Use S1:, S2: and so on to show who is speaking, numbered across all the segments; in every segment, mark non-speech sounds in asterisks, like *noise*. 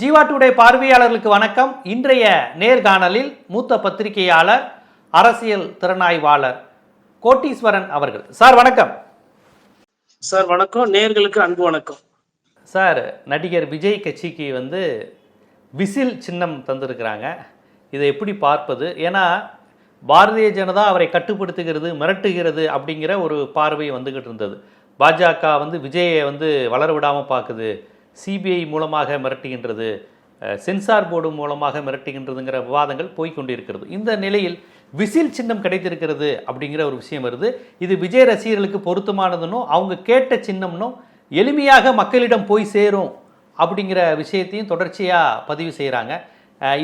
S1: Jeeva today பார்வையாளர்களுக்கு வணக்கம். இன்றைய நேர்காணலில் மூத்த பத்திரிகையாளர் அரசியல் திறனாய்வாளர் கோட்டீஸ்வரன் அவர்கள். சார் வணக்கம்.
S2: சார் வணக்கம். நேர்களுக்கு அன்பு வணக்கம்.
S1: சார் நடிகர் விஜய் கட்சிக்கு வந்து விசில் சின்னம் தந்திருக்கிறாங்க. இதை எப்படி பார்ப்பது? ஏன்னா பாரதிய ஜனதா அவரை கட்டுப்படுத்துகிறது மிரட்டுகிறது அப்படிங்கிற ஒரு பார்வை வந்துகிட்டு இருந்தது. பாஜக வந்து விஜயை வந்து வளர விடாமல் பார்க்குது. சிபிஐ மூலமாக மிரட்டுகின்றது சென்சார் போர்டு மூலமாக மிரட்டுகின்றதுங்கிற விவாதங்கள் போய்க்கொண்டிருக்கிறது இந்த நிலையில் விசில் சின்னம் கிடைத்திருக்கிறது அப்படிங்கிற ஒரு விஷயம் வருது. இது விஜய் ரசிகர்களுக்கு பொருத்தமானதுன்னும் அவங்க கேட்ட சின்னம்னும் எளிமையாக மக்களிடம் போய் சேரும் அப்படிங்கிற விஷயத்தையும் தொடர்ச்சியாக பதிவு செய்கிறாங்க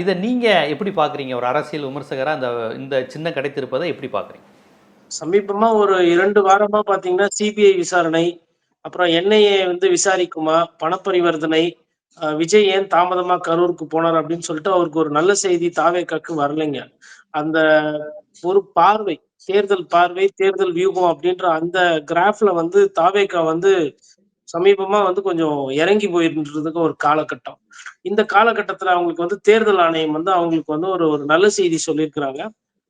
S1: இதை நீங்கள் எப்படி பார்க்குறீங்க ஒரு அரசியல் விமர்சகராக இந்த இந்த சின்னம் கிடைத்திருப்பதை எப்படி பார்க்குறீங்க
S2: சமீபமாக ஒரு இரண்டு வாரமாக பார்த்தீங்கன்னா சிபிஐ விசாரணை அப்புறம் என்ஐஏ வந்து விசாரிக்குமா? பணப்பரிவர்த்தனை அஹ், விஜய் ஏன் தாமதமா கரூருக்கு போனார் அப்படின்னு சொல்லிட்டு அவருக்கு ஒரு நல்ல செய்தி தாவேக்காக்கு வரலைங்க. அந்த ஒரு பார்வை தேர்தல் பார்வை தேர்தல் வியூகம் அப்படின்ற அந்த கிராஃப்ல வந்து தாவேக்கா வந்து சமீபமா வந்து கொஞ்சம் இறங்கி போயிருன்றதுக்கு ஒரு காலகட்டம். இந்த காலகட்டத்துல அவங்களுக்கு வந்து தேர்தல் ஆணையம் வந்து அவங்களுக்கு வந்து ஒரு ஒரு நல்ல செய்தி சொல்லியிருக்கிறாங்க.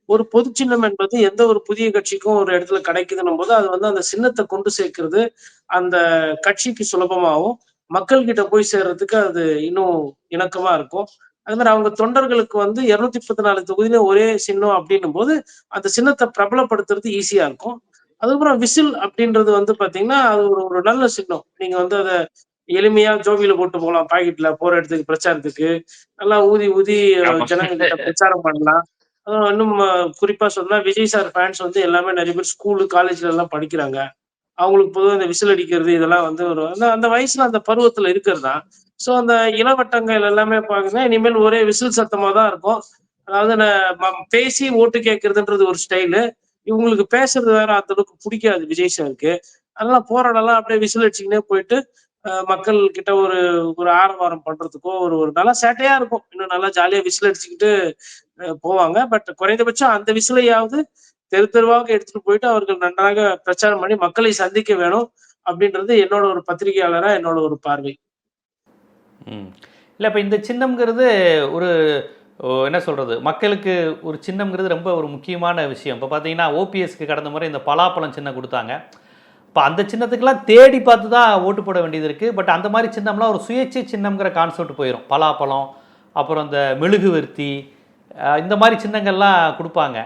S2: ஒரு பொது சின்னம் என்பது எந்த ஒரு புதிய கட்சிக்கும் ஒரு இடத்துல கிடைக்குதுன்னும் போது அது வந்து அந்த சின்னத்தை கொண்டு சேர்க்கிறது அந்த கட்சிக்கு சுலபமாகவும் மக்கள் கிட்ட போய் சேர்றதுக்கு அது இன்னும் இணக்கமா இருக்கும். அது மாதிரி அவங்க தொண்டர்களுக்கு வந்து இருநூத்தி முப்பத்தி நாலு தொகுதியில ஒரே சின்னம் அப்படின்னும் போது அந்த சின்னத்தை பிரபலப்படுத்துறது ஈஸியா இருக்கும். அதுக்கப்புறம் விசில் அப்படின்றது வந்து பாத்தீங்கன்னா அது ஒரு ஒரு நல்ல சின்னம். நீங்க வந்து அதை எளிமையா ஜோபியில போட்டு போகலாம். பாக்கெட்ல போற இடத்துக்கு பிரச்சாரத்துக்கு. நல்லா ஊதி ஊதி
S3: ஆமா.
S2: ஜனங்க கிட்ட பிரச்சாரம் பண்ணலாம். இன்னும் குறிப்பா சொன்னா விஜய் சார் ஃபேன்ஸ் வந்து எல்லாமே நிறைய பேர் ஸ்கூலு காலேஜ்ல எல்லாம் படிக்கிறாங்க. அவங்களுக்கு பொதுவாக இந்த விசில் அடிக்கிறது இதெல்லாம் வந்து ஒரு அந்த அந்த வயசுல அந்த பருவத்துல இருக்கிறதா? ஸோ அந்த இளவட்டங்கள் எல்லாமே பாக்குன்னா இனிமேல் ஒரே விசில் சத்தமா தான் இருக்கும். அதாவது பேசி ஓட்டு கேட்கறதுன்றது ஒரு ஸ்டைலு இவங்களுக்கு பேசுறது வேற அந்த அளவுக்கு பிடிக்காது விஜய் சாருக்கு. அதெல்லாம் போராடலாம் அப்படியே விசில் அடிச்சுக்கினே போயிட்டு மக்கள் கிட்ட ஒரு ஒரு ஆரவாரம் பண்றதுக்கோ ஒரு ஒரு நல்லா சேட்டையா இருக்கும். இன்னும் நல்லா ஜாலியா விசில் அடிச்சுக்கிட்டு போவாங்க. பட் குறைந்தபட்சம் அந்த விசிலையாவது தெரு தெருவாக எடுத்துட்டு போயிட்டு அவர்கள் நன்றாக பிரச்சாரம் பண்ணி மக்களை சந்திக்க வேணும் அப்படின்றது என்னோட ஒரு பத்திரிகையாளரா என்னோட ஒரு பார்வை.
S1: ம். இல்லை இப்போ இந்த சின்னம்ங்கிறது ஒரு என்ன சொல்கிறது மக்களுக்கு ஒரு சின்னம்ங்கிறது ரொம்ப ஒரு முக்கியமான விஷயம். இப்போ பார்த்தீங்கன்னா ஓபிஎஸ்க்கு கடந்த முறை இந்த பலாப்பழம் சின்னம் கொடுத்தாங்க. இப்போ அந்த சின்னத்துக்கெல்லாம் தேடி பார்த்து தான் ஓட்டு போட வேண்டியது இருக்குது பட் அந்த மாதிரி சின்னம்லாம் ஒரு சுயேட்சை சின்னம்ங்கிற கான்செப்ட் போயிடும் பலாப்பழம் அப்புறம் இந்த மெழுகுவர்த்தி இந்த மாதிரி சின்னங்கள்லாம் கொடுப்பாங்க.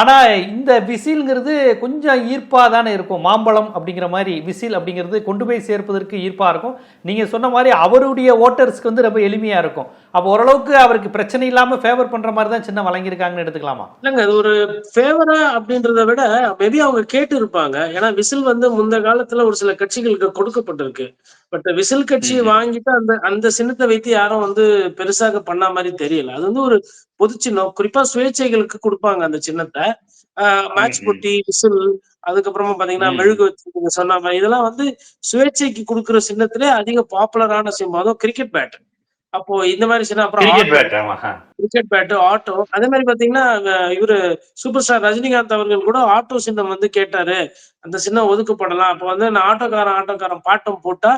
S1: ஆனால் இந்த விசில்ங்கிறது கொஞ்சம் ஈர்ப்பாக தானே இருக்கும். மாம்பழம் அப்படிங்கிற மாதிரி விசில் அப்படிங்கிறது கொண்டு போய் சேர்ப்பதற்கு ஈர்ப்பாக இருக்கும். நீங்கள் சொன்ன மாதிரி அவருடைய ஓட்டர்ஸ்க்கு வந்து ரொம்ப எளிமையாக இருக்கும். அப்போ ஓரளவுக்கு அவருக்கு பிரச்சனை இல்லாமல் ஃபேவர் பண்ணுற மாதிரி தான் சின்ன வழங்கியிருக்காங்கன்னு எடுத்துக்கலாமா?
S2: இல்லைங்க அது ஒரு ஃபேவரா அப்படின்றத விட மேபி அவங்க கேட்டு இருப்பாங்க ஏன்னா விசில் வந்து முந்த காலத்துல ஒரு சில கட்சிகளுக்கு கொடுக்கப்பட்டிருக்கு. பட் விசில் கட்சி. வாங்கிட்டு அந்த அந்த சின்னத்தை வைத்து யாரும் வந்து பெருசாக பண்ண மாதிரி தெரியல. அது வந்து ஒரு பொது சின்னம். குறிப்பா சுயேட்சைகளுக்கு கொடுப்பாங்க அந்த சின்னத்தை. மேட்ச். போட்டி விசில் அதுக்கப்புறமா பாத்தீங்கன்னா. மெழுகு வச்சு நீங்க சொன்ன மாதிரி இதெல்லாம் வந்து சுயேட்சைக்கு கொடுக்குற சின்னத்திலே அதிக பாப்புலரான சின்னம். அதுவும் கிரிக்கெட் பேட் அப்போ இந்த மாதிரி சின்னம் அப்புறம்
S3: கிரிக்கெட் பேட்
S2: பேட்டு ஆட்டோ அதே மாதிரி பாத்தீங்கன்னா இவரு சூப்பர் ஸ்டார் ரஜினிகாந்த் அவர்கள் கூட ஆட்டோ சின்னம் வந்து கேட்டாரு. அந்த சின்னம் ஒதுக்கப்படலாம். அப்ப வந்து நான் ஆட்டோக்காரன் ஆட்டோக்காரன் பாட்டம் போட்டா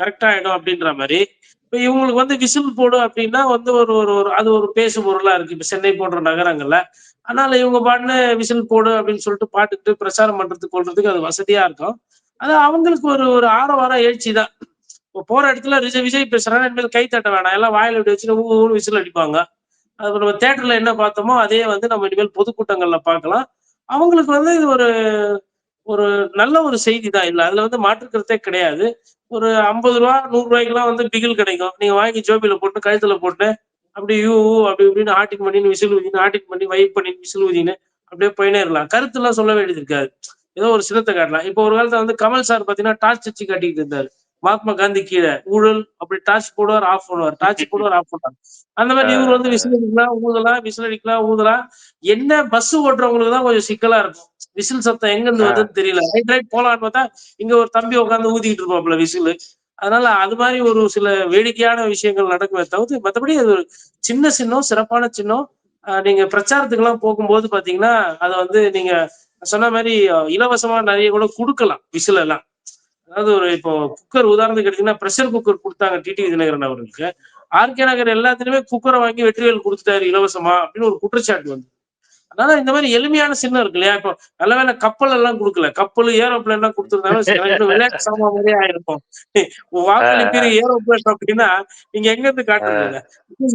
S2: கரெக்டா ஆயிடும் அப்படின்ற மாதிரி. இப்ப இவங்களுக்கு வந்து விசில் போடு அப்படின்னா வந்து ஒரு ஒரு ஒரு அது ஒரு பேசு பொருளா இருக்கு. இப்ப சென்னை போன்ற நகரங்கள்ல. அதனால இவங்க பாட்டுன்னு விசில் போடு அப்படின்னு சொல்லிட்டு பாட்டுக்கிட்டு பிரச்சாரம் பண்றதுக்கு கொள்றதுக்கு அது வசதியா இருக்கும். அது அவங்களுக்கு ஒரு ஒரு ஆரவாரம் எழுச்சி தான் போற இடத்துல விஜய் விஜய் பேசுறாங்க இனிமேல் கை தட்ட வேணாம். எல்லாம் வாயில விட்டு வச்சுட்டு ஊ ஊன்னு விசில் அடிப்பாங்க. அது நம்ம தேட்டர்ல என்ன பார்த்தோமோ அதே வந்து நம்ம இனிமேல் பொதுக்கூட்டங்கள்ல பார்க்கலாம். அவங்களுக்கு வந்து இது ஒரு ஒரு நல்ல ஒரு செய்தி தான். இல்லை அதுல வந்து மாற்றுக்கிறதே கிடையாது. ஒரு ஐம்பது ரூபா நூறு ரூபாய்க்குலாம் வந்து பிகில் கிடைக்கும். நீங்க வாங்கி ஜோபியில போட்டு கழுத்துல போட்டு அப்படி யூ அப்படி இப்படின்னு ஆட்டிங் பண்ணி விசில் ஊதினு ஆட்டிங் பண்ணி வைப் பண்ணி விசில் ஊதினு அப்படியே போயினேறலாம் கருத்து எல்லாம் சொல்ல வேண்டியது இருக்காது. ஏதோ ஒரு சின்னத்தை காட்டலாம். இப்போ ஒரு காலத்துல வந்து கமல் சார் பாத்தீங்கன்னா டார்ச் வச்சு காட்டிக்கிட்டு இருந்தாரு. மகாத்மா காந்தி கீழே. ஊழல் அப்படி டார்ச் போடுவார் ஆஃப் பண்ணுவார். டார்ச் *laughs* போடுவார் ஆஃப் பண்ணுவார். அந்த மாதிரி இவர் வந்து விசில் அடிக்கலாம் ஊதலாம் விசில் அடிக்கலாம் ஊதலாம் என்ன பஸ் ஓட்டுறவங்களுக்கு தான் கொஞ்சம் சிக்கலா இருக்கும். விசில் சத்தம் எங்க இருந்து வருதுன்னு தெரியல. ரைட் ரைட் போலான்னு பார்த்தா இங்க ஒரு தம்பி உட்காந்து ஊதிக்கிட்டு இருப்பாப்ல விசில். அதனால அது மாதிரி ஒரு சில வேடிக்கையான விஷயங்கள் நடக்குமே தவிர்த்து மற்றபடி அது ஒரு சின்ன சின்னம் சிறப்பான சின்னம். நீங்க பிரச்சாரத்துக்கு எல்லாம் போகும்போது பாத்தீங்கன்னா அதை வந்து நீங்க சொன்ன மாதிரி இலவசமா நிறைய கூட கொடுக்கலாம் விசில் எல்லாம் அதாவது ஒரு இப்போ குக்கர் உதாரணத்துக்கு எடுத்தீங்கன்னா ப்ரெஷர் குக்கர் கொடுத்தாங்க டிடி தினகரன் அவர்களுக்கு. ஆர்கே நகர் எல்லாத்துலயுமே குக்கரை வாங்கி வெற்றிவேல் கொடுத்துட்டாரு இலவசமா அப்படின்னு ஒரு குற்றச்சாட்டு வந்து. அதனால இந்த மாதிரி எளிமையான சின்னம் இருக்கு இல்லையா? இப்போ நல்ல வேலை கப்பல் எல்லாம் கொடுக்கல. கப்பல் ஏரோப்ளேன் எல்லாம் கொடுத்துருந்தாலும் விளையாட்டு சாமா மாதிரியே ஆயிருக்கும். வாக்களிப்பீர் ஏரோப்ளேன் அப்படின்னா நீங்க எங்க இருந்து காட்டுறீங்க?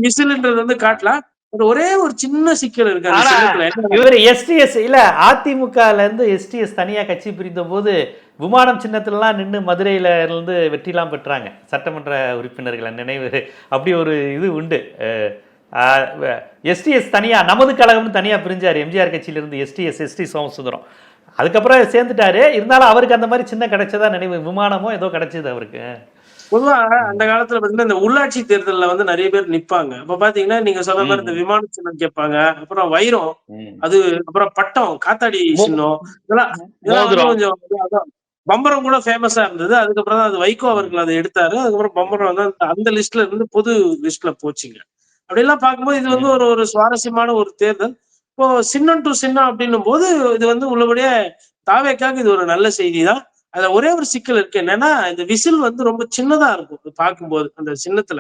S2: மிசில்ன்றது வந்து காட்டலாம். ஒரே ஒரு சின்ன சிக்கல் இருக்கு
S1: இவர் எஸ்டிஎஸ் இல்ல அதிமுகல இருந்து எஸ்டிஎஸ் தனியா கட்சி பிரிந்த போது விமானம் சின்னத்திலலாம் நின்று மதுரையில இருந்து வெற்றிலாம் பெற்றாங்க. சட்டமன்ற உறுப்பினர்களை நினைவு. அப்படி ஒரு இது உண்டு. எஸ்டிஎஸ் தனியா நமது கழகம்னு தனியா பிரிஞ்சார். எம்ஜிஆர் கட்சியிலிருந்து எஸ்டிஎஸ் எஸ்டி சோமசுந்தரம். அதுக்கப்புறம் சேர்ந்துட்டாரு. இருந்தாலும் அவருக்கு அந்த மாதிரி சின்ன கிடைச்சதா நினைவு விமானமோ ஏதோ கிடைச்சது அவருக்கு.
S2: பொதுவா அந்த காலத்துல பாத்தீங்கன்னா இந்த உள்ளாட்சி தேர்தல்ல வந்து நிறைய பேர் நிப்பாங்க. அப்ப பாத்தீங்கன்னா நீங்க சொல்ற மாதிரி இந்த விமான சின்னம் கேட்பாங்க. அப்புறம் வைரம் அது அப்புறம் பட்டம் காத்தாடி சின்னம். இதெல்லாம். கொஞ்சம் பம்பரம் கூட ஃபேமஸா இருந்தது. அதுக்கப்புறம் தான் அது வைகோ அவர்கள் அதை எடுத்தாரு. அதுக்கப்புறம் பம்பரம் வந்து அந்த- லிஸ்ட்ல இருந்து பொது லிஸ்ட்ல போச்சுங்க. அப்படி எல்லாம் பார்க்கும்போது இது வந்து ஒரு ஒரு சுவாரஸ்யமான ஒரு தேர்தல். இப்போ சின்னம் டு சின்னம் அப்படின்னும் போது இது வந்து உள்ளபடியே தாவேக்காக இது ஒரு நல்ல செய்தி தான் அதுல ஒரே ஒரு சிக்கல் இருக்கு. என்னன்னா இந்த விசில் வந்து ரொம்ப சின்னதா இருக்கும். பார்க்கும்போது அந்த சின்னத்துல.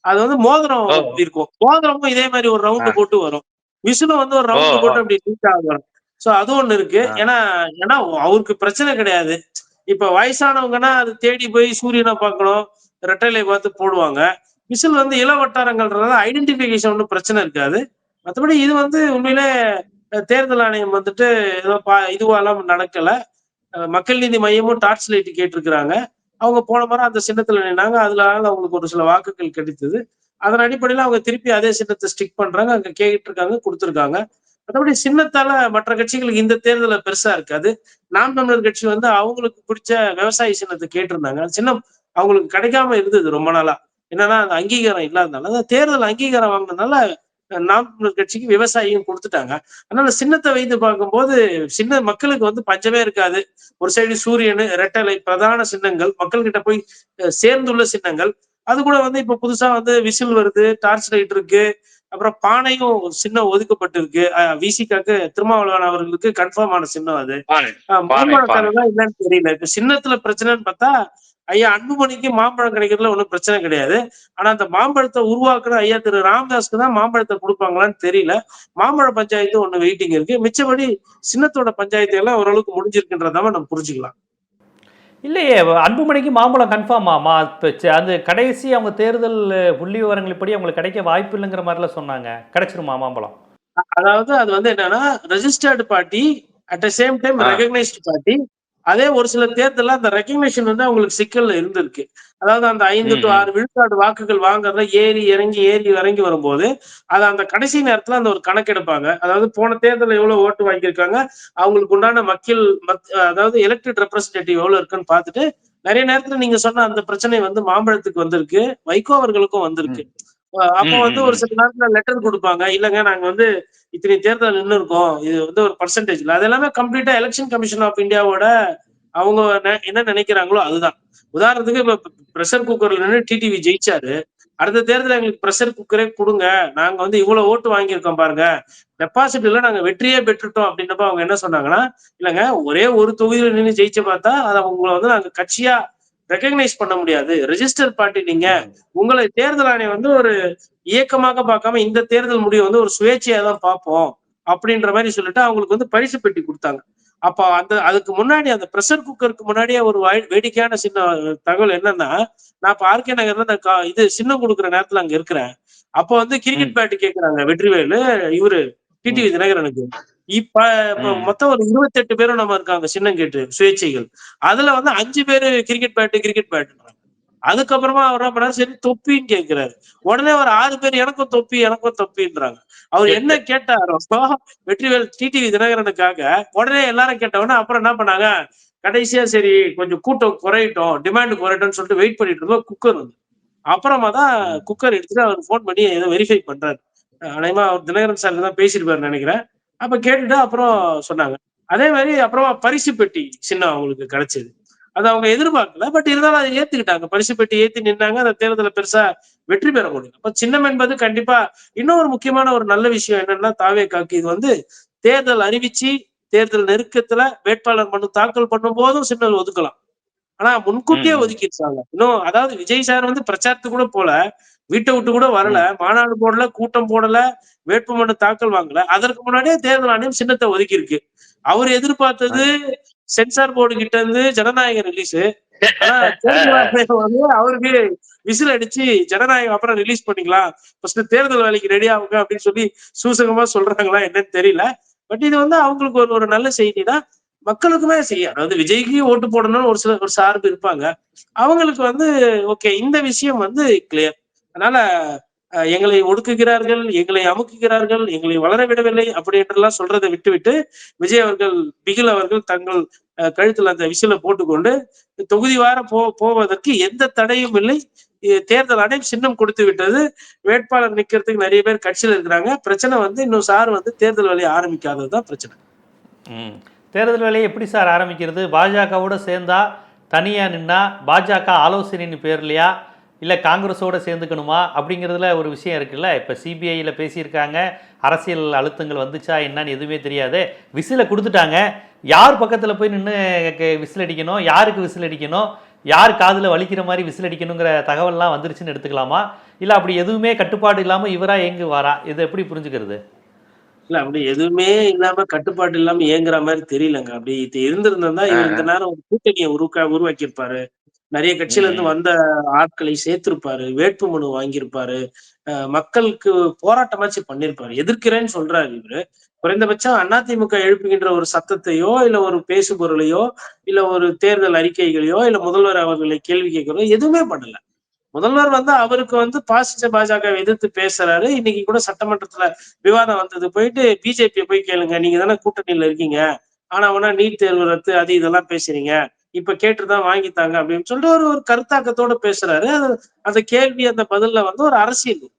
S2: அது வந்து மோதிரம். இருக்கும். மோதிரமும் இதே மாதிரி ஒரு ரவுண்டு போட்டு வரும். விசிலும் வந்து ஒரு ரவுண்டு. போட்டு அப்படி நீட்டா வரும். சோ அது ஒண்ணு இருக்கு. ஏன்னா ஏன்னா அவருக்கு பிரச்சனை கிடையாது. இப்ப வயசானவங்கன்னா அது தேடி போய் சூரியனை பார்க்கணும் ரெட்டலை பார்த்து போடுவாங்க. மிஷில் வந்து இள வட்டாரங்கள்ன்றது ஐடென்டிபிகேஷன் ஒன்றும் பிரச்சனை இருக்காது. மற்றபடி இது வந்து உண்மையிலே தேர்தல் ஆணையம் வந்துட்டு ஏதோ பா இதுவாலாம் நடக்கல. மக்கள் நீதி மையமும் டார்ச் லைட் கேட்டிருக்கிறாங்க. அவங்க போன முறை அந்த சின்னத்துல நின்னாங்க. அதனால அவங்களுக்கு ஒரு சில வாக்குகள் கிடைத்தது. அதன் அடிப்படையில் அவங்க திருப்பி அதே சின்னத்தை ஸ்டிக் பண்றாங்க. அங்க கேட்டு இருக்காங்க கொடுத்துருக்காங்க. மற்றபடி சின்னத்தால மற்ற கட்சிகளுக்கு இந்த தேர்தல பெருசா இருக்காது. நாம் தமிழர் கட்சி வந்து அவங்களுக்கு பிடிச்ச விவசாய சின்னத்தை கேட்டிருந்தாங்க. சின்னம் அவங்களுக்கு கிடைக்காம இருந்தது ரொம்ப நாளா. என்னன்னா அந்த அங்கீகாரம் இல்லாதனால அந்த தேர்தல் அங்கீகாரம் வாங்கினதுனால நாம் தமிழர் கட்சிக்கு விவசாயியும் கொடுத்துட்டாங்க. அதனால சின்னத்தை வைத்து பார்க்கும்போது சின்ன மக்களுக்கு வந்து பஞ்சமே இருக்காது. ஒரு சைடு சூரியன் ரெட்டலை பிரதான சின்னங்கள் மக்கள்கிட்ட போய் சேர்ந்துள்ள சின்னங்கள். அது கூட வந்து இப்ப புதுசா வந்து விசில் வருது டார்ச் லைட் இருக்கு. அப்புறம் பானையும் சின்னம் ஒதுக்கப்பட்டிருக்கு. விசிகாக்கு திருமாவளவன் அவர்களுக்கு கன்ஃபார்ம் ஆன சின்னம் அது. தரதா என்னன்னு தெரியல. இப்ப சின்னத்துல பிரச்சனைன்னு பார்த்தா ஐயா அன்புமணிக்கு மாம்பழம் கிடைக்கிறதுல ஒண்ணும் பிரச்சனை கிடையாது. ஆனா அந்த மாம்பழத்தை உருவாக்குன ஐயா திரு ராமதாஸ்க்கு தான் மாம்பழத்தை கொடுப்பாங்களான்னு தெரியல. மாம்பழ பஞ்சாயத்து ஒண்ணு வெயிட்டிங் இருக்கு. மிச்சபடி சின்னத்தோட பஞ்சாயத்து எல்லாம் ஓரளவுக்கு முடிஞ்சிருக்குன்றத நம்ம புரிஞ்சுக்கலாம்.
S1: இல்லையே அன்புமணிக்கு மாம்பழம் கன்ஃபார்ம் ஆமா அந்த கடைசி அவங்க தேர்தல் புள்ளி விவரங்கள்படி அவங்களுக்கு கிடைக்க வாய்ப்பு இல்லைங்கிற மாதிரிலாம் சொன்னாங்க. கிடைச்சிருமா மாம்பழம்?
S2: அதாவது அது வந்து என்னன்னா registered party at the same time. Recognised party அதே ஒரு சில தேர்தல்ல அந்த ரெகக்னேஷன் வந்து அவங்களுக்கு சிக்கல்ல இருந்திருக்கு. அதாவது அந்த ஐந்து டு. ஆறு விழுக்காடு வாக்குகள் வாங்குறத ஏறி இறங்கி ஏறி இறங்கி வரும்போது அது அந்த கடைசி நேரத்துல அந்த ஒரு கணக்கெடுப்பாங்க அதாவது போன தேர்தலில் எவ்வளவு ஓட்டு வாங்கியிருக்காங்க அவங்களுக்கு உண்டான மக்கள் அதாவது எலெக்டட் ரெப்ரஸன்டேட்டிவ் எவ்வளவு இருக்குன்னு பார்த்துட்டு நிறைய நேரத்துல நீங்க சொன்ன அந்த பிரச்சனை வந்து மாம்பழத்துக்கு வந்திருக்கு வைகோ அவர்களுக்கும் வந்திருக்கு அப்போ வந்து ஒரு. சில நேரத்துல லெட்டர் கொடுப்பாங்க இல்லைங்க நாங்க வந்து இத்தனை தேர்தல் நின்று இருக்கோம் இது வந்து ஒரு பர்சன்டேஜ்ல அது எல்லாமே கம்ப்ளீட்டா எலெக்ஷன் கமிஷன் ஆஃப் இந்தியாவோட அவங்க என்ன நினைக்கிறாங்களோ அதுதான். உதாரணத்துக்கு இப்ப ப்ரெஷர் குக்கர்ல நின்று டிடிவி ஜெயிச்சாரு. அடுத்த தேர்தல் எங்களுக்கு ப்ரெஷர் குக்கரே கொடுங்க. நாங்க வந்து இவ்வளவு ஓட்டு வாங்கியிருக்கோம் பாருங்க. டெபாசிட்ல நாங்க வெற்றியே பெற்றுட்டோம் அப்படின்னப்ப அவங்க என்ன சொன்னாங்கன்னா இல்லைங்க ஒரே ஒரு தொகுதியில நின்று ஜெயிச்சு பார்த்தா அதை உங்களை வந்து நாங்க கட்சியா ரெக்கக்னைஸ் பண்ண முடியாது. ரெஜிஸ்டர் பார்ட்டி நீங்க. உங்களை தேர்தல் ஆணையம் வந்து ஒரு இயக்கமாக பார்க்காம இந்த தேர்தல் முடிவு வந்து ஒரு சுயேட்சையா தான் பார்ப்போம் அப்படின்ற மாதிரி சொல்லிட்டு அவங்களுக்கு வந்து பரிசு பெட்டி கொடுத்தாங்க. அப்ப அந்த அதுக்கு முன்னாடி அந்த ப்ரெஷர் குக்கருக்கு முன்னாடியே ஒரு வேடிக்கையான சின்ன தகவல் என்னன்னா நான் இப்ப ஆர்கே நகர்ல இது சின்னம் கொடுக்குற நேரத்துல அங்க இருக்கிறேன். அப்ப வந்து கிரிக்கெட் பேட் கேக்குறாங்க வெற்றிவேலு இவரு டிடிவி தினகரனுக்கு. இப்ப. மொத்தம் ஒரு இருபத்தெட்டு பேரும் நம்ம இருக்காங்க சின்னம் கேட்டு சுயேட்சைகள். அதுல வந்து அஞ்சு பேரு கிரிக்கெட் பேட்டு கிரிக்கெட் பேட் அதுக்கப்புறமா அவர் என்ன பண்ணாரு? சரி தொப்பின்னு கேட்கிறாரு உடனே ஒரு ஆறு பேர் எனக்கும் தொப்பி எனக்கும் தொப்பின்றாங்க. அவர் என்ன கேட்டாரோ வெற்றிவேல் டிடிவி தினகரனுக்காக உடனே எல்லாரும் கேட்டவொடனே அப்புறம் என்ன பண்ணாங்க? கடைசியா சரி கொஞ்சம் கூட்டம் குறையட்டும் டிமாண்ட் குறையட்டும்னு சொல்லிட்டு வெயிட் பண்ணிட்டு இருந்தோம். குக்கர் வந்து. அப்புறமா தான் குக்கர் எடுத்துட்டு அவர் ஃபோன் பண்ணி ஏதோ வெரிஃபை பண்றாரு. அனைமா அவர் தினகரன் சார் தான் பேசியிருப்பாரு நினைக்கிறேன். அப்ப கேட்டுட்டு அப்புறம் சொன்னாங்க. அதே மாதிரி அப்புறமா பரிசு பெட்டி சின்னம் அவங்களுக்கு கிடைச்சது. அது அவங்க எதிர்பார்க்கல. பட் இருந்தாலும் அதை ஏத்துக்கிட்டாங்க. பரிசு பெட்டி ஏத்தி நின்னாங்க. அந்த தேர்தல பெருசா வெற்றி பெற முடியும் அப்ப சின்னம் என்பது கண்டிப்பா இன்னொரு முக்கியமான ஒரு நல்ல விஷயம் என்னன்னா தாவே காக்கு இது வந்து தேர்தல் அறிவிச்சு தேர்தல் நெருக்கத்துல வேட்பாளர் மனு தாக்கல் பண்ணும் போதும் சின்னல் ஒதுக்கலாம். ஆனா முன்கூட்டியே
S3: ம்.
S2: ஒதுக்கிடுறாங்க. இன்னும் அதாவது விஜய் சார் வந்து பிரச்சாரத்துக்கு கூட போல வீட்டை விட்டு கூட வரல மாநாடு போடல கூட்டம் போடல வேட்புமனு தாக்கல் வாங்கல. அதற்கு முன்னாடியே தேர்தல் ஆணையம் சின்னத்தை ஒதுக்கி இருக்கு அவர் எதிர்பார்த்தது சென்சார் போர்டு கிட்ட இருந்து ஜனநாயக ரிலீஸ் *laughs* அவருக்கு விசில் அடிச்சு ஜனநாயகம் அப்புறம் ரிலீஸ் பண்ணிக்கலாம். ஃபர்ஸ்ட் தேர்தல் வேலைக்கு ரெடி ஆகுங்க அப்படின்னு சொல்லி சூசகமா சொல்றாங்களா என்னன்னு தெரியல. பட் இது வந்து அவங்களுக்கு ஒரு ஒரு நல்ல செய்தி தான் மக்களுக்குமே செய்யும். அதாவது விஜய்க்கு ஓட்டு போடணும்னு ஒரு சில ஒரு சார்பு இருப்பாங்க. அவங்களுக்கு வந்து ஓகே இந்த விஷயம் வந்து கிளியர் அதனால எங்களை ஒடுக்குகிறார்கள் எங்களை அமுக்குகிறார்கள் எங்களை வளர விடவில்லை அப்படி என்றெல்லாம் சொல்றதை விட்டுவிட்டு விஜய் அவர்கள் பிகில் அவர்கள் தங்கள் கழுத்தில் கழுத்துல அந்த விசில போட்டுக்கொண்டு தொகுதி வார போ போவதற்கு எந்த தடையும் இல்லை. தேர்தல் ஆணையம் சின்னம் கொடுத்து விட்டது. வேட்பாளர் நிக்கிறதுக்கு நிறைய பேர் கட்சியில் இருக்கிறாங்க. பிரச்சனை வந்து இன்னும் சார் வந்து தேர்தல் வேலையை ஆரம்பிக்காதது தான் பிரச்சனை.
S1: தேர்தல் வேலையை எப்படி சார் ஆரம்பிக்கிறது? பாஜகவோட சேர்ந்தா தனியாக நின்னா பாஜக ஆலோசனைன்னு பேர்லையா இல்லை காங்கிரஸோட சேர்ந்துக்கணுமா அப்படிங்கிறதுல ஒரு விஷயம் இருக்குல்ல. இப்போ சிபிஐயில் பேசியிருக்காங்க. அரசியல் அழுத்தங்கள் வந்துச்சா என்னன்னு எதுவுமே தெரியாது. விசிலை கொடுத்துட்டாங்க. யார் பக்கத்தில் போய் நின்று விசில் அடிக்கணும்? யாருக்கு விசில் அடிக்கணும்? யார் காதில் வலிக்கிற மாதிரி விசில் அடிக்கணுங்கிற தகவல்லாம் வந்துருச்சுன்னு எடுத்துக்கலாமா? இல்லை அப்படி எதுவுமே கட்டுப்பாடு இல்லாமல் இவரா எங்கு வாரா? இதை எப்படி புரிஞ்சுக்கிறது?
S2: இல்ல அப்படி எதுவுமே இல்லாம கட்டுப்பாடு இல்லாம இயங்குற மாதிரி தெரியலங்க. அப்படி இது இருந்திருந்தா இவர் இந்த நேரம் ஒரு கூட்டணியை உருக்கா உருவாக்கி இருப்பாரு நிறைய கட்சியில இருந்து வந்த ஆட்களை சேர்த்திருப்பாரு வேட்புமனு வாங்கியிருப்பாரு. அஹ் மக்களுக்கு போராட்டமாச்சு பண்ணிருப்பாரு எதிர்க்கிறேன்னு சொல்றாரு இவரு. குறைந்தபட்சம் அதிமுக எழுப்புகின்ற ஒரு சத்தத்தையோ இல்ல ஒரு பேசு பொருளையோ இல்ல ஒரு தேர்தல் அறிக்கைகளையோ இல்ல முதல்வர் அவர்களை கேள்வி கேட்கிறோ எதுவுமே பண்ணல. முதல்வர் வந்து அவருக்கு வந்து பாசிச பாஜக எதிர்த்து பேசுறாரு. இன்னைக்கு கூட சட்டமன்றத்துல விவாதம் வந்தது. போயிட்டு பிஜேபி போய் கேளுங்க. நீங்க தானே கூட்டணியில இருக்கீங்க. ஆனா வேணா நீட் தேர்வு ரத்து அது இதெல்லாம் பேசுறீங்க. இப்ப கேட்டுதான் வாங்கித்தாங்க அப்படின்னு சொல்லிட்டு ஒரு ஒரு கருத்தாக்கத்தோட பேசுறாரு. அது அந்த கேள்வி அந்த பதில்ல வந்து ஒரு அரசியல் இருக்கு.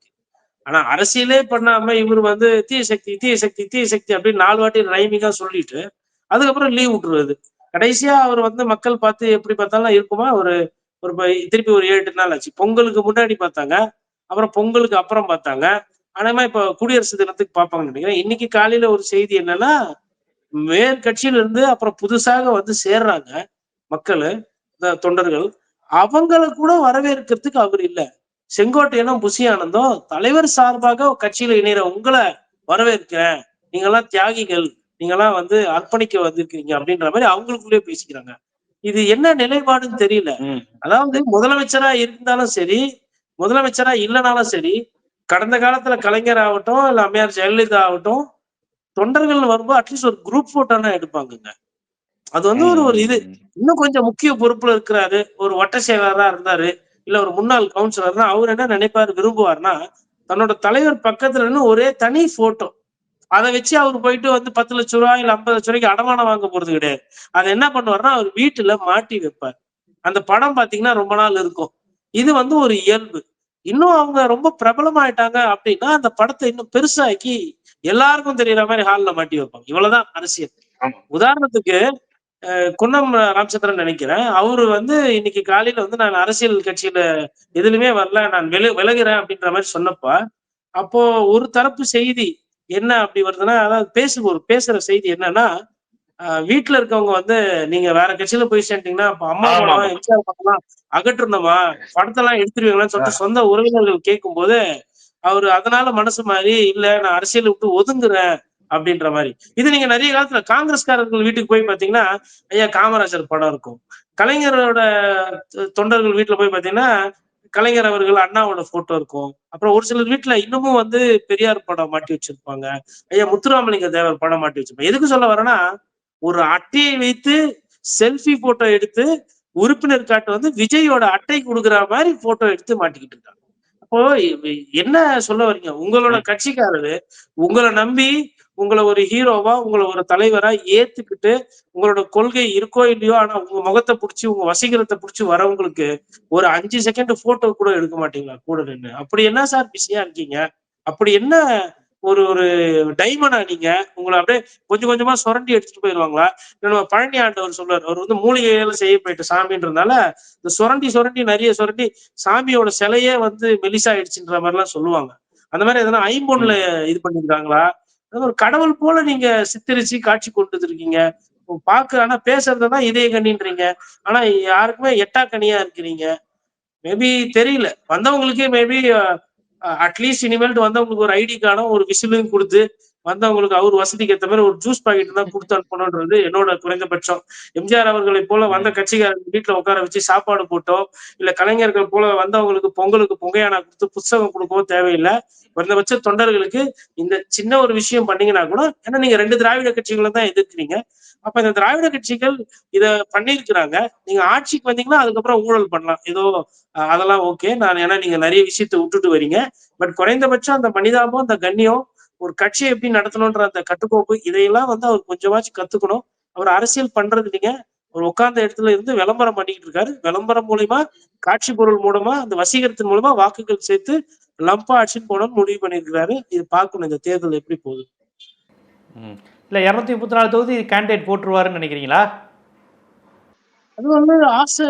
S2: ஆனா அரசியலே பண்ணாம இவர் வந்து தீய சக்தி தீய சக்தி தீய சக்தி அப்படின்னு நாலு வாட்டி ரைமிங்கா சொல்லிட்டு அதுக்கப்புறம் லீவ் விட்டுருவது கடைசியா அவர் வந்து மக்கள் பார்த்து எப்படி பார்த்தாலும் இருக்குமா? ஒரு ஒரு ப- திருப்பி ஒரு ஏழு நாள் ஆச்சு. பொங்கலுக்கு முன்னாடி பார்த்தாங்க. அப்புறம் பொங்கலுக்கு அப்புறம் பார்த்தாங்க. ஆனா இப்ப குடியரசு தினத்துக்கு பார்ப்பாங்கன்னு நினைக்கிறேன். இன்னைக்கு காலையில ஒரு செய்தி என்னன்னா மேற்கட்சியில இருந்து அப்புறம் புதுசாக வந்து சேர்றாங்க. மக்கள் இந்த தொண்டர்கள் அவங்கள கூட வரவேற்கிறதுக்கு அவர் இல்ல. செங்கோட்டையனும் புசி ஆனந்தும் தலைவர் சார்பாக கட்சியில இணைகிற உங்களை வரவேற்கிறேன். நீங்கெல்லாம் தியாகிகள் நீங்கெல்லாம் வந்து அர்ப்பணிக்க வந்திருக்கீங்க அப்படின்ற மாதிரி அவங்களுக்குள்ளே பேசிக்கிறாங்க. இது என்ன நிலைப்பாடுன்னு தெரியல. அதாவது முதலமைச்சரா இருந்தாலும் சரி முதலமைச்சரா இல்லைனாலும் சரி கடந்த காலத்துல கலைஞர் ஆகட்டும் இல்ல அம்மையார் ஜெயலலிதா ஆகட்டும் தொண்டர்கள் வரும்போது அட்லீஸ்ட் ஒரு குரூப் போட்டோன்னா எடுப்பாங்கங்க. அது வந்து ஒரு ஒரு இது. இன்னும் கொஞ்சம் முக்கிய பொறுப்புல இருக்கிறாரு. ஒரு வட்ட செயலாளரா இருந்தாரு. இல்ல ஒரு முன்னாள் கவுன்சிலர்னா அவர் என்ன நினைப்பாரு விரும்புவார்னா தன்னோட தலைவர் பக்கத்துல நின்னு ஒரே தனி போட்டோ அதை வச்சு அவர் போயிட்டு வந்து பத்து லட்ச ரூபாய் இல்ல ஐம்பது லட்ச ரூபாய்க்கு அடமானம் வாங்க போறது கிடையாது. அதை என்ன பண்ணுவாருன்னா அவர் வீட்டுல மாட்டி வைப்பார். அந்த படம் பாத்தீங்கன்னா ரொம்ப நாள் இருக்கும். இது வந்து ஒரு இயல்பு. இன்னும் அவங்க ரொம்ப பிரபலமாயிட்டாங்க அப்படின்னா அந்த படத்தை இன்னும் பெருசாக்கி எல்லாருக்கும் தெரியற மாதிரி ஹால்ல மாட்டி வைப்பாங்க. இவ்வளவுதான் அரசியல். உதாரணத்துக்கு குன்னம் ராமச்சந்திரன் நினைக்கிறேன். அவரு வந்து இன்னைக்கு காலையில வந்து நான் அரசியல் கட்சியில எதுலுமே வரல நான் வில விலகுறேன் அப்படின்ற மாதிரி சொன்னப்ப அப்போ ஒரு தரப்பு செய்தி என்ன அப்படி வருதுன்னா அதாவது பேசு ஒரு பேசுற செய்தி என்னன்னா ஆஹ் வீட்டுல இருக்கவங்க வந்து நீங்க வேற கட்சியில போய் சேர்ந்தீங்கன்னா அப்ப அம்மா படம். எம்ஜிஆர் படம்லாம் அகற்றுனோமா படத்தெல்லாம் எடுத்துருவீங்களான்னு சொல்லிட்டு சொந்த உறவினர்கள் கேட்கும்போது அவரு அதனால மனசு மாதிரி இல்ல நான் அரசியலை விட்டு ஒதுங்குறேன். அப்படின்ற மாதிரி. இது நீங்க நிறைய காலத்துல காங்கிரஸ்காரர்கள் வீட்டுக்கு போய் பாத்தீங்கன்னா ஐயா காமராஜர் படம் இருக்கும். கலைஞரோட தொண்டர்கள் வீட்டுல போய் பாத்தீங்கன்னா கலைஞர் அவர்கள் அண்ணாவோட போட்டோ இருக்கும். அப்புறம் ஒரு சிலர் வீட்டுல இன்னமும் வந்து பெரியார் படம் மாட்டி வச்சிருப்பாங்க. ஐயா முத்துராமலிங்க தேவர் படம் மாட்டி வச்சிருப்பாங்க. எதுக்கு சொல்ல வரேன்னா ஒரு அட்டையை வைத்து செல்ஃபி போட்டோ எடுத்து உறுப்பினர் காட்டு வந்து விஜயோட அட்டை கொடுக்குற மாதிரி போட்டோ எடுத்து மாட்டிக்கிட்டு இருக்காங்க. அப்போ என்ன சொல்ல வர்றீங்க உங்களோட கட்சிக்காரரு உங்களை நம்பி உங்களை ஒரு ஹீரோவா உங்களை ஒரு தலைவரா ஏத்துக்கிட்டு உங்களோட கொள்கை இருக்கோ இல்லையோ ஆனா உங்க முகத்தை பிடிச்சி உங்க வசீகரத்தை பிடிச்சி வரவங்களுக்கு ஒரு அஞ்சு செகண்ட் போட்டோ கூட எடுக்க மாட்டீங்களா கூட நின்று அப்படி என்ன சார் பிஸியா இருக்கீங்க? அப்படி என்ன ஒரு ஒரு டைமண்டா நீங்க? உங்களை அப்படியே கொஞ்சம் கொஞ்சமா சுரண்டி எடுத்துட்டு போயிடுவாங்களா? நம்ம பழனி ஆண்டவர் சொல்றாரு. அவர் வந்து மூலிகையில செய்ய போயிட்டு சாமின்றதுனால இந்த சுரண்டி சுரண்டி நிறைய சுரண்டி சாமியோட சிலையே வந்து மெலிசாயிடுச்சுன்ற மாதிரி எல்லாம் சொல்லுவாங்க. அந்த மாதிரி எதனா ஐம்பொன்ல இது பண்ணிருக்காங்களா? ஒரு கடவுள் போல நீங்க சித்தரிச்சு காட்சி கொண்டு இருக்கீங்க பாக்கு ஆனா பேசுறதுதான் இதய கண்ணின்றீங்க. ஆனா யாருக்குமே எட்டா கனியா இருக்கிறீங்க. மேபி தெரியல. வந்தவங்களுக்கே மேபி அட்லீஸ்ட் இனிமேல்ட்டு வந்தவங்களுக்கு ஒரு ஐடி கார்டும் ஒரு விசிலும் கொடுத்து வந்தவங்களுக்கு அவர் வசதிக்கு ஏற்ற மாதிரி ஒரு ஜூஸ் பாக்கெட் தான் கொடுத்து அனுப்பணுன்றது என்னோட குறைந்தபட்சம். எம்ஜிஆர் அவர்களை போல வந்த கட்சிக்காரங்க வீட்டுல உட்கார வச்சு சாப்பாடு போட்டோ இல்ல கலைஞர்கள் போல வந்தவங்களுக்கு பொங்கலுக்கு பொங்கையானா கொடுத்து புஸ்தகம் கொடுக்கவோ தேவையில்லை. குறைந்தபட்ச தொண்டர்களுக்கு இந்த சின்ன ஒரு விஷயம் பண்ணீங்கன்னா கூட ஏன்னா நீங்க ரெண்டு திராவிட கட்சிகளை தான் எதிர்க்கிறீங்க. அப்ப இந்த திராவிட கட்சிகள் இத பண்ணியிருக்கிறாங்க. நீங்க ஆட்சிக்கு வந்தீங்கன்னா அதுக்கப்புறம் ஊழல் பண்ணலாம். ஏதோ அதெல்லாம் ஓகே நான் ஏன்னா நீங்க நிறைய விஷயத்த விட்டுட்டு வரீங்க. பட் குறைந்தபட்சம் அந்த மனிதாபம் அந்த கண்ணியம் ஒரு கட்சியை எப்படி நடத்தணும்ன்ற அந்த கட்டுக்கோப்பு இதையெல்லாம் வந்து அவர் கொஞ்சமாச்சும் கத்துக்கணும். அவர் அரசியல் பண்றது இல்லைங்க. அவர் உட்கார்ந்த இடத்துல இருந்து விளம்பரம் பண்ணிட்டு இருக்காரு. விளம்பரம் மூலியமா காட்சி பொருள் மூலமா அந்த வசீகரத்தின் மூலமா வாக்குகள் சேர்த்து லம்பா ஆட்சின்னு போனோம்னு முடிவு பண்ணியிருக்கிறாரு. இது பார்க்கணும். இந்த தேர்தல் எப்படி போகுது.
S1: இல்லை இரநூத்தி முப்பத்தி நாலு தொகுதி கேண்டிடேட் போட்டுருவாருன்னு நினைக்கிறீங்களா?
S2: அது வந்து ஆசை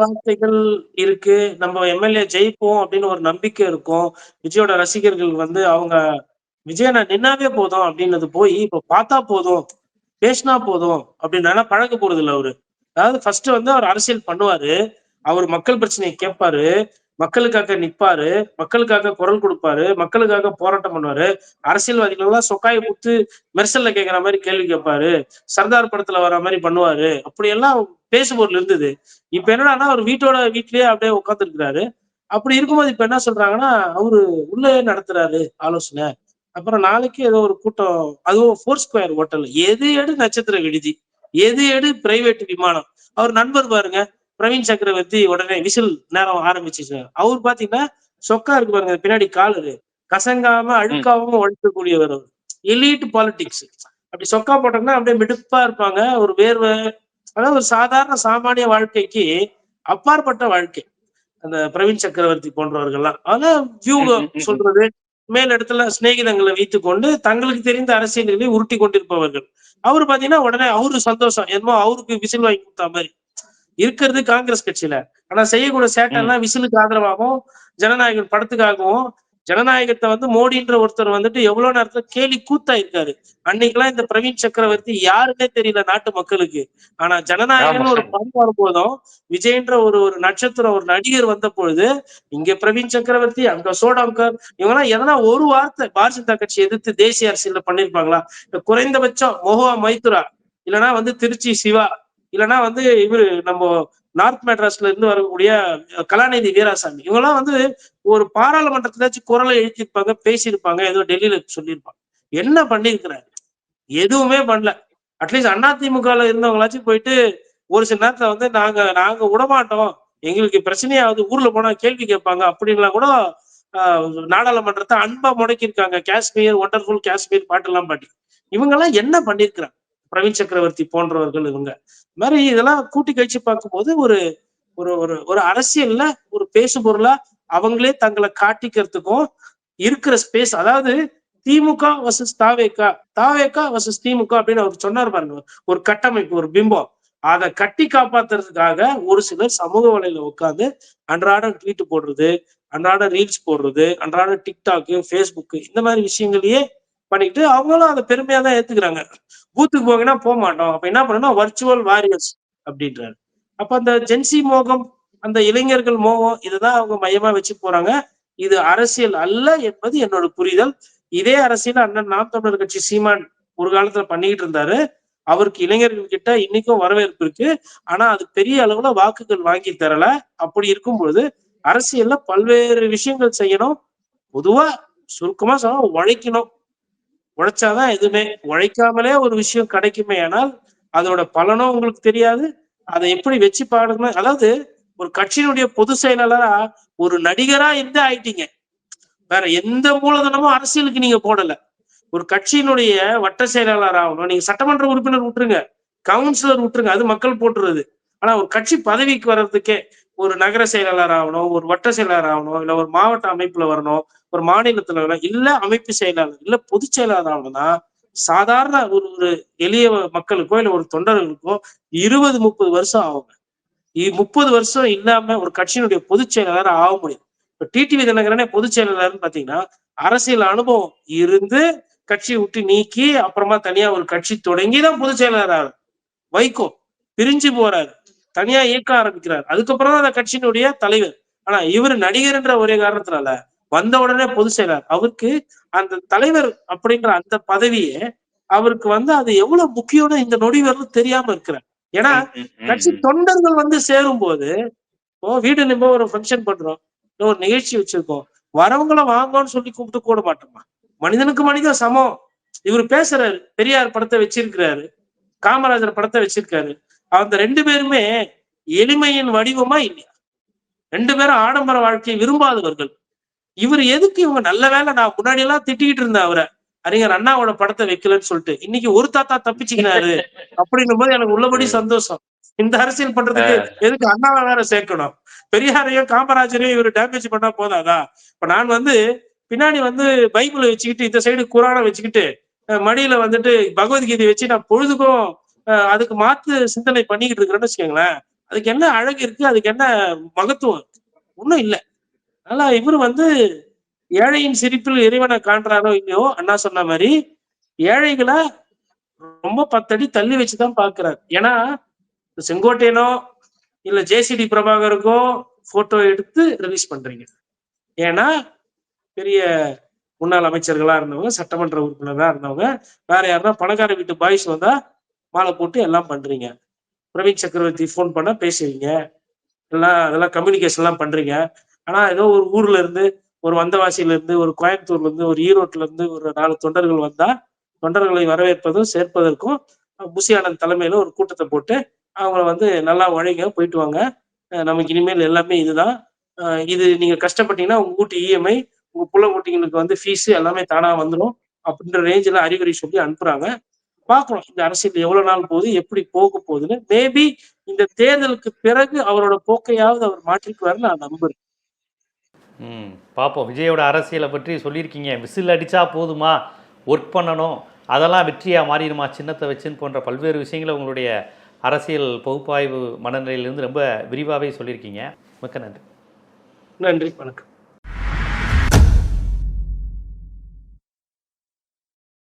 S2: வார்த்தைகள் இருக்கு. நம்ம எம்எல்ஏ ஜெயிப்போம் அப்படின்னு ஒரு நம்பிக்கை இருக்கும். விஜயோட ரசிகர்கள் வந்து அவங்க விஜய் நான் நின்னாவே போதும் அப்படின்னது போய் இப்ப பார்த்தா போதும் பேசினா போதும் அப்படின்னா பழக போறது இல்லை அவரு. அதாவது ஃபர்ஸ்ட் வந்து அவர் அரசியல் பண்ணுவாரு அவர் மக்கள் பிரச்சனையை கேட்பாரு மக்களுக்காக நிப்பாரு மக்களுக்காக குரல் கொடுப்பாரு மக்களுக்காக போராட்டம் பண்ணுவாரு. அரசியல்வாதிகள் எல்லாம் சொக்காயை குத்து மெர்சல்ல கேட்கிற மாதிரி கேள்வி கேட்பாரு சர்தார் படத்துல வர மாதிரி பண்ணுவாரு. அப்படியெல்லாம் பேசுபொருள் இருந்தது. இப்ப என்னடான்னா அவர் வீட்டோட வீட்லயே அப்படியே உட்காந்துருக்கிறாரு அப்படி இருக்கும்போது இப்ப என்ன சொல்றாங்கன்னா அவரு உள்ளே நடத்துறாரு ஆலோசனை. அப்புறம் நாளைக்கு ஏதோ ஒரு கூட்டம் அதுவும் ஃபோர் ஸ்கொயர் ஹோட்டல் எது எடு நட்சத்திர விடுதி? எது எடு பிரைவேட் விமானம்? அவர் நண்பர் பாருங்க பிரவீன் சக்கரவர்த்தி உடனே விசில் நேரம் ஆரம்பிச்சிச்சு அவர் பாத்தீங்கன்னா சொக்கா இருக்கு பாருங்க பின்னாடி காலரு கசங்காம அழுக்காம உழைக்கக்கூடியவர் அவர். எலீட் பாலிடிக்ஸ் அப்படி சொக்கா போட்டோம்னா அப்படியே மிடுப்பா இருப்பாங்க ஒரு வேர்வை. அதாவது ஒரு சாதாரண சாமானிய வாழ்க்கைக்கு அப்பாற்பட்ட வாழ்க்கை. அந்த பிரவீன் சக்கரவர்த்தி போன்றவர்கள்லாம். அதான் வியூ. சொல்றது. மேல் இடத்துல சிநேகிதங்களை வைத்துக்கொண்டு தங்களுக்கு தெரிந்த அரசியல்களை உருட்டி கொண்டிருப்பவர்கள். அவரு பாத்தீங்கன்னா உடனே அவரு சந்தோஷம். என்னமோ அவருக்கு விசில் வாங்கி கொடுத்த மாதிரி. இருக்கிறது காங்கிரஸ் கட்சியில. ஆனா செய்யக்கூடிய சேட்டெல்லாம் விசிலுக்கு ஆதரவாகவும் ஜனநாயகன் படத்துக்காகவும் ஜனநாயகத்தை வந்து மோடின்ற ஒருத்தர் வந்துட்டு எவ்வளவு நேரத்துல கேலி கூத்தா இருக்காரு அன்னைக்கெல்லாம் இந்த பிரவீன் சக்கரவர்த்தி யாருன்னே தெரியல நாட்டு மக்களுக்கு. ஆனா ஜனநாயகன்
S1: ஆமா.
S2: ஒரு படம் வரும்போதும் விஜய்ன்ற ஒரு ஒரு நட்சத்திரம் ஒரு நடிகர் வந்த பொழுது இங்க பிரவீன் சக்கரவர்த்தி அங்க சோடாங்கர் இவங்கெல்லாம் எதனா ஒரு வார்த்தை பாரதிய ஜனதா கட்சி எதிர்த்து தேசிய அரசியல்ல பண்ணிருப்பாங்களா குறைந்தபட்சம் மொஹுவா மைத்ரா இல்லனா வந்து திருச்சி சிவா இல்லனா வந்து இவரு நம்ம நார்த் மெட்ராஸ்ல இருந்து வரக்கூடிய கலாநிதி வீராசாமி. இவங்கெல்லாம் வந்து ஒரு பாராளுமன்றத்திலாச்சும் குரலை எழுத்திருப்பாங்க பேசியிருப்பாங்க ஏதோ டெல்லியில சொல்லியிருப்பாங்க. என்ன பண்ணிருக்கிறாரு எதுவுமே பண்ணல. அட்லீஸ்ட் அண்ணா திமுகல இருந்தவங்களாச்சும் போயிட்டு ஒரு சில நேரத்துல வந்து நாங்க நாங்க விடமாட்டோம். எங்களுக்கு பிரச்சனையாவது ஊர்ல போனா கேள்வி கேட்பாங்க அப்படின்லாம் கூட நாடாளுமன்றத்தை அன்பா முடக்கியிருக்காங்க. காஷ்மீர் ஒண்டர்ஃபுல் காஷ்மீர் பாட்டெல்லாம் பாட்டி. இவங்க எல்லாம் என்ன பண்ணிருக்கிறாங்க பிரவீன் சக்கரவர்த்தி போன்றவர்கள் இவங்க. மாதிரி இதெல்லாம் கூட்டி கழிச்சு பார்க்கும்போது ஒரு ஒரு ஒரு ஒரு அரசியல்ல ஒரு பேசு பொருளா அவங்களே தங்களை காட்டிக்கிறதுக்கும் இருக்கிற ஸ்பேஸ் அதாவது திமுக வர்சஸ் தாவேக்கா தாவேக்கா வர்சஸ் திமுக அப்படின்னு அவர் சொன்னார் பாருங்க. ஒரு கட்டமைப்பு ஒரு பிம்பம். அதை கட்டி காப்பாத்துறதுக்காக ஒரு சிலர் சமூக வலையில உட்காந்து அன்றாடம் ட்வீட் போடுறது அன்றாட ரீல்ஸ் போடுறது அன்றாட டிக்டாக்கு ஃபேஸ்புக்கு இந்த மாதிரி விஷயங்களையே பண்ணிட்டு அவங்களும் அதை பெருமையா தான் ஏத்துக்கிறாங்க. பூத்துக்கு போங்கன்னா போக மாட்டோம். அப்ப என்ன பண்ணணும் வர்ச்சுவல் வாரியர்ஸ் அப்படின்றாரு. அப்ப அந்த ஜென்சி மோகம் அந்த இளைஞர்கள் மோகம் இதுதான் அவங்க மையமா வச்சு போறாங்க. இது அரசியல் அல்ல என்பது என்னோட புரிதல். இதே அரசியல் அண்ணன் நாம் தமிழர் கட்சி சீமான் ஒரு காலத்துல பண்ணிக்கிட்டு இருந்தாரு. அவருக்கு இளைஞர்கள் கிட்ட இன்னைக்கும் வரவேற்பு இருக்கு. ஆனா அது பெரிய அளவுல வாக்குகள் வாங்கி தரல. அப்படி இருக்கும் பொழுது அரசியல்ல பல்வேறு விஷயங்கள் செய்யணும். பொதுவா சுருக்கமா சொன்னா உழைக்கணும். உழைச்சாதான் எதுவுமே உழைக்காமலே ஒரு விஷயம் கிடைக்குமே ஆனால் அதோட பலனும் உங்களுக்கு தெரியாது. அதை எப்படி வச்சு பாடணும் அதாவது ஒரு கட்சியினுடைய பொது செயலாளரா ஒரு நடிகரா இருந்து ஆயிட்டீங்க. வேற எந்த மூலதனமும் அரசியலுக்கு நீங்க போடல. ஒரு கட்சியினுடைய வட்ட செயலாளர் ஆகணும் நீங்க சட்டமன்ற உறுப்பினர் விட்டுருங்க கவுன்சிலர் விட்டுருங்க அது மக்கள் போட்டுருது. ஆனா ஒரு கட்சி பதவிக்கு வர்றதுக்கே ஒரு நகர செயலாளர் ஆகணும் ஒரு வட்ட செயலாளர் ஆகணும் இல்ல ஒரு மாவட்ட அமைப்புல வரணும் ஒரு மாநிலத்துல இல்ல அமைப்பு செயலாளர் இல்ல பொதுச் செயலாளர் சாதாரண ஒரு ஒரு எளிய மக்களுக்கோ இல்ல ஒரு தொண்டர்களுக்கோ இருபது முப்பது வருஷம் ஆகுங்க. முப்பது வருஷம் இல்லாம ஒரு கட்சியினுடைய பொதுச் செயலாளர் ஆக முடியும். இப்ப டிடிவி தினகரனே பொதுச் செயலாளர்னு பாத்தீங்கன்னா அரசியல் அனுபவம் இருந்து கட்சியை விட்டு நீக்கி அப்புறமா தனியா ஒரு கட்சி தொடங்கி தான் பொதுச் செயலாளர் வைகோ பிரிஞ்சு போறாரு. தனியா இயக்க ஆரம்பிக்கிறார். அதுக்கப்புறம் தான் அந்த கட்சியினுடைய தலைவர். ஆனா இவர் நடிகர்ன்ற ஒரே காரணத்தினால வந்த உடனே பொதுச் செயலர் அவருக்கு அந்த தலைவர் அப்படின்ற அந்த பதவியே அவருக்கு வந்து அது எவ்வளவு முக்கியம்னு இந்த நொடி வரலும் தெரியாம இருக்கிறார். ஏன்னா கட்சி தொண்டர்கள் வந்து சேரும் போது ஓ வீடு நம்ம ஒரு ஃபங்க்ஷன் பண்றோம் ஒரு நிகழ்ச்சி வச்சிருக்கோம் வரவங்கள வாங்கன்னு சொல்லி கூப்பிட்டு கூட மாட்டோமா? மனிதனுக்கு மனிதன் சமம். இவர் பேசுறாரு பெரியார் படத்தை வச்சிருக்கிறாரு காமராஜர் படத்தை வச்சிருக்காரு. அந்த ரெண்டு பேருமே எளிமையின் வடிவமா இல்லையா? ரெண்டு பேரும் ஆடம்பர வாழ்க்கையை விரும்பாதவர்கள். இவர் எதுக்கு இவங்க நல்ல வேலை நான் முன்னாடி எல்லாம் திட்டிக்கிட்டு இருந்தேன் அவரை. அறிஞர் அண்ணாவோட படத்தை வைக்கலன்னு சொல்லிட்டு. இன்னைக்கு ஒரு தாத்தா தப்பிச்சுக்கினாரு. அப்படின்னும் போது எனக்கு உள்ளபடி சந்தோஷம். இந்த அரசியல் பண்றதுக்கு எதுக்கு அண்ணாவை வேற சேர்க்கணும்? பெரியாரையும் காமராஜரையும் இவர் டேமேஜ் பண்ணா போதாதா? இப்ப நான் வந்து பின்னாடி வந்து பைபிளை வச்சுக்கிட்டு இந்த சைடு குரானை வச்சுக்கிட்டு மடியில வந்துட்டு பகவத்கீதை வச்சு நான் பொழுதுக்கும் அதுக்கு மாத்து சிந்தனை பண்ணிக்கிட்டு இருக்கிறேன்னு வச்சுக்கோங்களேன். அதுக்கு என்ன அழகு இருக்கு? அதுக்கு என்ன மகத்துவம் இருக்கு? ஒண்ணும் இல்ல. அதனால இவர் வந்து ஏழையின் சிரிப்பில் இறைவனை காண்றாரோ இல்லையோ அண்ணா சொன்ன மாதிரி ஏழைகளை ரொம்ப பத்தடி தள்ளி வச்சுதான் பாக்குறாரு ஏன்னா செங்கோட்டையனோ இல்ல ஜேசிடி பிரபாகருக்கோ போட்டோ எடுத்து ரிலீஸ் பண்றீங்க. ஏன்னா பெரிய முன்னாள் அமைச்சர்களா இருந்தவங்க சட்டமன்ற உறுப்பினரா இருந்தவங்க வேற யாருன்னா பணக்கார வீட்டு பாய்ஸ் வந்தா மாலை போட்டு எல்லாம் பண்றீங்க. பிரவீன் சக்கரவர்த்தி ஃபோன் பண்ணா பேசுவீங்க. எல்லாம் அதெல்லாம் கம்யூனிகேஷன் எல்லாம் பண்றீங்க. ஆனா ஏதோ ஒரு ஊர்ல இருந்து ஒரு வந்தவாசியில இருந்து ஒரு கோயம்புத்தூர்ல இருந்து ஒரு ஈரோட்ல இருந்து ஒரு நாலு தொண்டர்கள் வந்தா தொண்டர்களை வரவேற்பதும் சேர்ப்பதற்கும் புசி ஆனந்த் தலைமையில ஒரு கூட்டத்தை போட்டு அவங்கள வந்து நல்லா உழைங்க போயிட்டு வாங்க. நமக்கு இனிமேல் எல்லாமே இதுதான். இது நீங்க கஷ்டப்பட்டீங்கன்னா உங்க வீட்டு இஎம்ஐ உங்க புள்ள குட்டிங்களுக்கு வந்து ஃபீஸ் எல்லாமே தானா வந்துடும் அப்படின்ற ரேஞ்சில் அறிகுறி சொல்லி அனுப்புறாங்க. பார்க்கணும் இந்த அரசியல் எவ்வளவு நாள் போகுது எப்படி போக போகுதுன்னு. மேபி இந்த தேர்தலுக்கு பிறகு அவரோட போக்கையாவது அவர் மாற்றிக்குவாருன்னு நான் நம்புறேன்.
S1: ம் பார்ப்போம் விஜயோட அரசியலை பற்றி சொல்லியிருக்கீங்க. விசில் அடித்தா போதுமா? ஒர்க் பண்ணணும். அதெல்லாம் வெற்றியாக மாறிடுமா? சின்னத்தை வச்சுன்னு போன்ற பல்வேறு விஷயங்களை உங்களுடைய அரசியல் பகுப்பாய்வு மனநிலையிலிருந்து ரொம்ப விரிவாகவே சொல்லியிருக்கீங்க. மிக்க நன்றி.
S2: நன்றி. வணக்கம்.